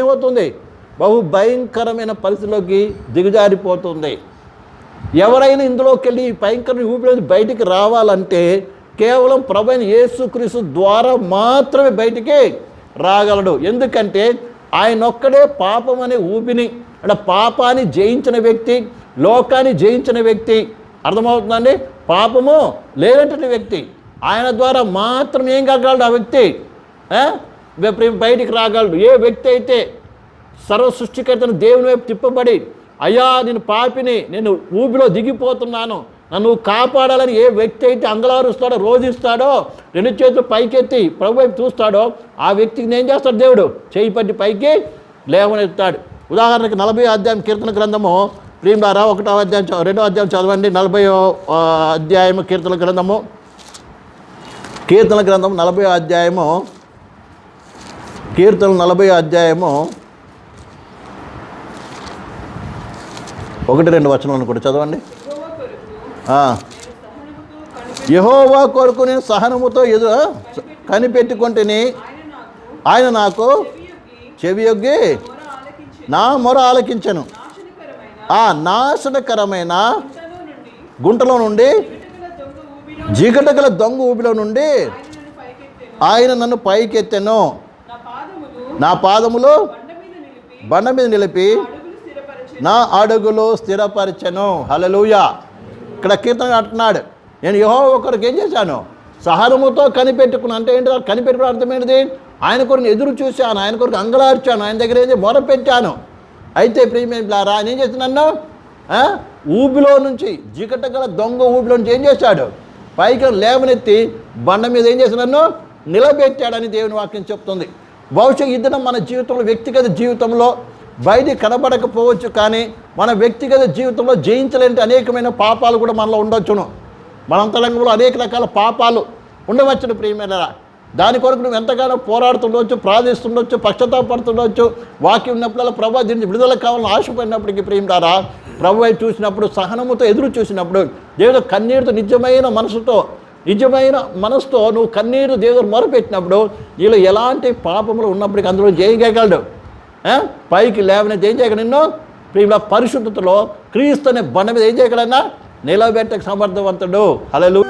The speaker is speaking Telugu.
ఏమవుతుంది? బహు భయంకరమైన పరిస్థితిలోకి దిగజారిపోతుంది. ఎవరైనా ఇందులోకి వెళ్ళి ఈ భయంకర ఊపిలో బయటికి రావాలంటే కేవలం ప్రభైన యేసుక్రీస్తు ద్వారా మాత్రమే బయటికి రాగలడు. ఎందుకంటే ఆయన ఒక్కడే పాపం అనే ఊపిని అంటే పాపాన్ని జయించిన వ్యక్తి లోకాన్ని జయించిన వ్యక్తి. అర్థమవుతుందండి? పాపము లేనటువంటి వ్యక్తి. ఆయన ద్వారా మాత్రం ఏం కాగలడు ఆ వ్యక్తి? బయటికి రాగలడు. ఏ వ్యక్తి అయితే సర్వ సృష్టికర్తను దేవుని వైపు తిప్పబడి అయ్యా నేను పాపిని నేను ఊబిలో దిగిపోతున్నాను నన్ను కాపాడాలని ఏ వ్యక్తి అయితే అంగలారుస్తాడో రోధిస్తాడో రెండు చేతులు పైకెత్తి ప్రభు వైపు చూస్తాడో ఆ వ్యక్తికి నేను చేస్తాడు దేవుడు? చేయి పట్టి పైకి లేవనెత్తాడు ఉదాహరణకి నలభై అధ్యాయం కీర్తన గ్రంథము ప్రియులారా ఒకటో అధ్యాయం రెండో అధ్యాయం చదవండి. నలభై అధ్యాయము కీర్తన గ్రంథము కీర్తన గ్రంథం నలభై అధ్యాయము కీర్తన నలభై అధ్యాయము ఒకటి రెండు వచనాలను కూడా చదవండి. యహోవా కొరకు నేను సహనముతో ఎదు కనిపెట్టుకుంటేని. ఆయన నాకు చెవియొగ్గి నా మొర ఆలకించను. ఆ నాశనకరమైన గుంటలో నుండి జిగటగల దొంగ ఊబిలో నుండి ఆయన నన్ను పైకెత్తెను. నా పాదములు బండ మీద నిలిపి నా అడుగులు స్థిరపరచను. హలలుయ ఇక్కడ కీర్తన అంటున్నాడు. నేను యహో ఒకరికి ఏం చేశాను? సహనముతో కనిపెట్టుకున్నాను. అంటే ఏంటి? కనిపెట్టుకున్న అర్థమైనది ఆయన కొరకు ఎదురు చూశాను ఆయన కొరకు అంగలార్చాను ఆయన దగ్గర ఏం మొర పెట్టాను. అయితే ప్రియమేంలారా ఆయన ఏం చేస్తున్నాను ఊబిలో నుంచి జిగట గల దొంగ ఊబిలో నుంచి ఏం చేశాడు? పైకి లేవనెత్తి బండ మీద ఏం చేసినాను నిలబెట్టాడని దేవుని వాక్యం చెప్తుంది. బహుశా ఇద్దరం మన జీవితంలో వ్యక్తిగత జీవితంలో బయట కనబడకపోవచ్చు కానీ మన వ్యక్తిగత జీవితంలో జయించలేని అనేకమైన పాపాలు కూడా మనలో ఉండొచ్చును. మన అంతరంగంలో అనేక రకాల పాపాలు ఉండవచ్చును ప్రియమైన దాని కొరకు నువ్వు ఎంతగానో పోరాడుతుండొచ్చు ప్రార్థిస్తుండొచ్చు పశ్చాత్తాపడుతుండొచ్చు వాక్యం ఉన్నప్పుడల్లా ప్రభా దీన్ని విడుదల కావాలని ఆశపడినప్పటికీ ప్రియులారా ప్రభు చూసినప్పుడు సహనముతో ఎదురు చూసినప్పుడు దేవుడు కన్నీరుతో నిజమైన మనసుతో నిజమైన మనసుతో నువ్వు కన్నీరు దేవుడు మొరపెట్టినప్పుడు నీలో ఎలాంటి పాపములు ఉన్నప్పటికీ అందులో జయించగలడు పైకి లేవనైతే ఏం చేయగల నిన్ను? ప్రియుల పరిశుద్ధతలో క్రీస్తు అనే బండ మీద ఏం చేయగలన్నా నిలబెట్టక సమర్థవంతుడు. హలలు